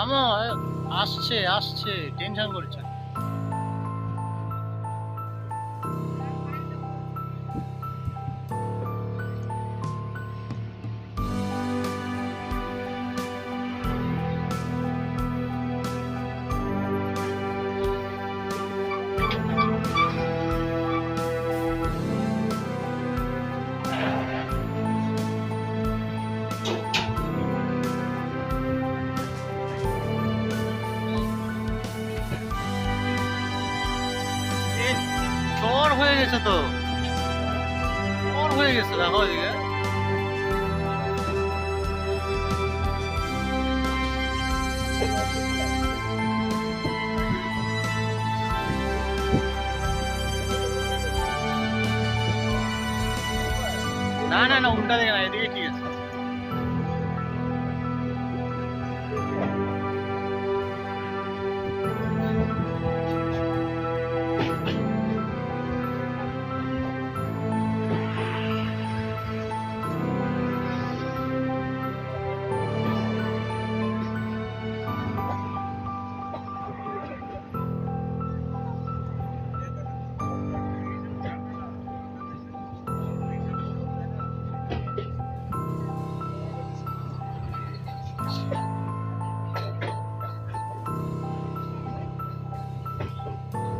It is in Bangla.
থামো আসছে আসছে টেনশন করছে গেছে তো? হয়ে গেছে দেখো এদিকে না না না, উল্টা দেখে না, এদিকে ঠিক আছে? うん。